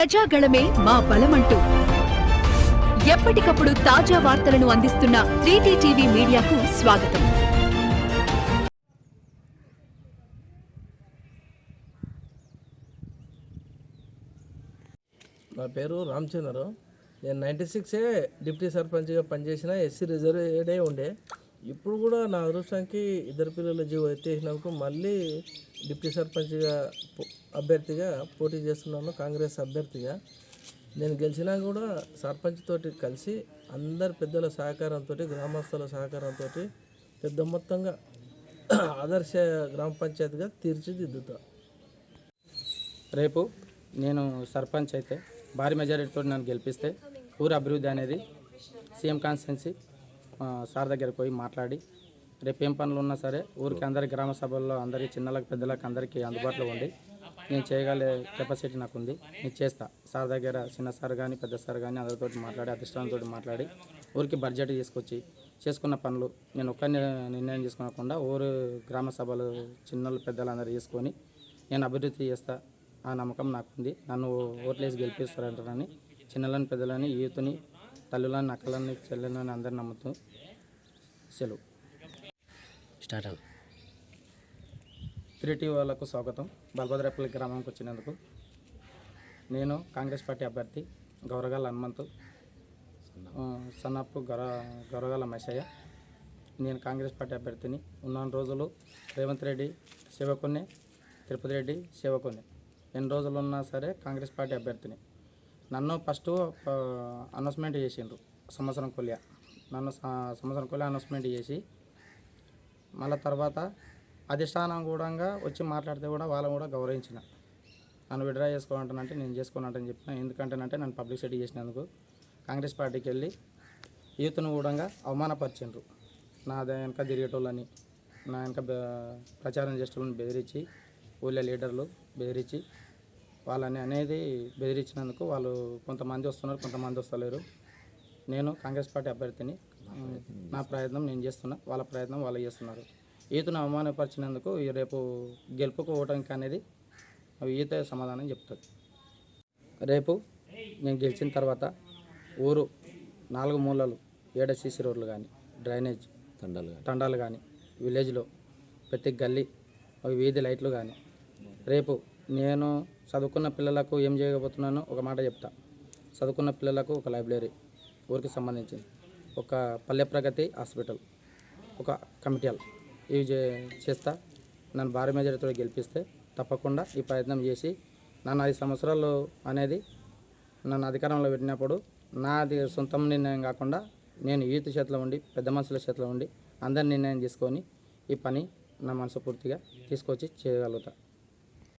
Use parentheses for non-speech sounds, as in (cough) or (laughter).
ప్రజాగళమే మా బలమంటూ. ఎప్పటికప్పుడు తాజా వార్తలను అందిస్తున్న త్రీటీ టీవీ మీడియాకు స్వాగతం. నా పేరు రామచంద్ర నేను నైంటీ సిక్సే డిప్యూటీ సర్పంచ్గా పనిచేసిన ఎస్సీ రిజర్వేడే ఉండే. ఇప్పుడు కూడా నా అదృష్టానికి ఇద్దరు పిల్లల జీవో ఎత్తేసినందుకు మళ్ళీ డిప్యూటీ సర్పంచ్గా అభ్యర్థిగా పోటీ చేస్తున్నాను కాంగ్రెస్ అభ్యర్థిగా. నేను గెలిచినా కూడా సర్పంచ్ తోటి కలిసి అందరు పెద్దల సహకారంతో గ్రామస్తుల సహకారంతో పెద్ద మొత్తంగా (clears throat) ఆదర్శ గ్రామ పంచాయతీగా తీర్చిదిద్దుతా. రేపు నేను సర్పంచ్ అయితే భారీ మెజారిటీతో నన్ను గెలిపిస్తే ఊరు అభివృద్ధి అనేది సీఎం కాన్స్టెన్సీ సార్ దగ్గరికి పోయి మాట్లాడి రేపు ఏం పనులు ఉన్నా సరే ఊరికి అందరి గ్రామ సభల్లో అందరి చిన్నలకు పెద్దలకు అందరికీ అందుబాటులో ఉండి నేను చేయగలే కెపాసిటీ నాకు ఉంది నేను చేస్తా. సార్ దగ్గర చిన్న సార్ కానీ పెద్ద సార్ కానీ అందరితో మాట్లాడి అధిష్టానంతో మాట్లాడి ఊరికి బడ్జెట్ తీసుకొచ్చి చేసుకున్న పనులు నేను ఒక్కరిని నిర్ణయం చేసుకోకుండా ఊరు గ్రామ సభలు చిన్నలు పెద్దలు అందరూ చేసుకొని నేను అభివృద్ధి చేస్తా ఆ నమ్మకం నాకుంది. నన్ను ఓట్లేసి గెలిపిస్తారంటారని చిన్నలని పెద్దలని యూత్ని తల్లులని అక్కలని చెల్లెలని అందరిని నమ్ముతూ సెలవు. స్టార్ట్ అవ్వ. త్రీ టీవీ వాళ్ళకు స్వాగతం. బల్భద్రపల్లి గ్రామంకి వచ్చినందుకు నేను కాంగ్రెస్ పార్టీ అభ్యర్థి గౌరగాల హనుమంతు సన్నప్పు గౌర గౌరగాల మెషయ్య నేను కాంగ్రెస్ పార్టీ అభ్యర్థిని. ఉన్న రోజులు రేవంత్ రెడ్డి సేవకుని తిరుపతి రెడ్డి సేవకుని ఎన్ని రోజులు ఉన్నా సరే కాంగ్రెస్ పార్టీ అభ్యర్థిని. నన్ను ఫస్ట్ అనౌన్స్మెంట్ చేసిండ్రు సంవత్సరం కొలియా. నన్ను స- సంవత్సరం కొలియా అనౌన్స్మెంట్ చేసి మళ్ళీ తర్వాత అధిష్టానం కూడా వచ్చి మాట్లాడితే కూడా వాళ్ళని కూడా గౌరవించిన. నన్ను విడ్రా చేసుకోవాలంటే నేను చేసుకోనంటని చెప్పిన. ఎందుకంటేనంటే నన్ను పబ్లిసిటీ చేసినందుకు కాంగ్రెస్ పార్టీకి వెళ్ళి యూత్ను కూడా అవమానపరిచిండ్రు. నా వెనక తిరిగేటోళ్ళని నా వెనక ప్రచారం చేసేటోళ్ళని బెదిరించి ఊళ్ళో లీడర్లు బెదిరించి వాళ్ళని అనేది బెదిరించినందుకు వాళ్ళు కొంతమంది వస్తున్నారు కొంతమంది వస్తలేరు. నేను కాంగ్రెస్ పార్టీ అభ్యర్థిని. నా ప్రయత్నం నేను చేస్తున్నా వాళ్ళ ప్రయత్నం వాళ్ళు చేస్తున్నారు. ఈతను అవమానపరిచినందుకు ఈ రేపు గెలుపుకు అనేది ఈత సమాధానం చెప్తుంది రేపు నేను గెలిచిన తర్వాత ఊరు నాలుగు మూలలు ఏడ సీసీ రోడ్లు కానీ డ్రైనేజ్ తండాలు తండాలు కానీ విలేజ్లో ప్రతి గల్లీ వీధి లైట్లు కానీ రేపు నేను చదువుకున్న పిల్లలకు ఏం చేయబోతున్నానో ఒక మాట చెప్తా. చదువుకున్న పిల్లలకు ఒక లైబ్రరీ ఊరికి సంబంధించింది. ఒక పల్లె ప్రగతి హాస్పిటల్ ఒక కమిటీ ఇవి చే- చేస్తా. నన్ను భారీ మెజారిటీతో గెలిపిస్తే తప్పకుండా ఈ ప్రయత్నం చేసి నన్ను ఐదు సంవత్సరాలు అనేది నన్ను అధికారంలో పెట్టినప్పుడు నాది సొంతం నిర్ణయం కాకుండా నేను యూత్ చేతిలో ఉండి పెద్ద మనుషుల చేతిలో ఉండి అందరి నిర్ణయం తీసుకొని ఈ పని నా మనసు పూర్తిగా తీసుకొచ్చి చేయగలుగుతా.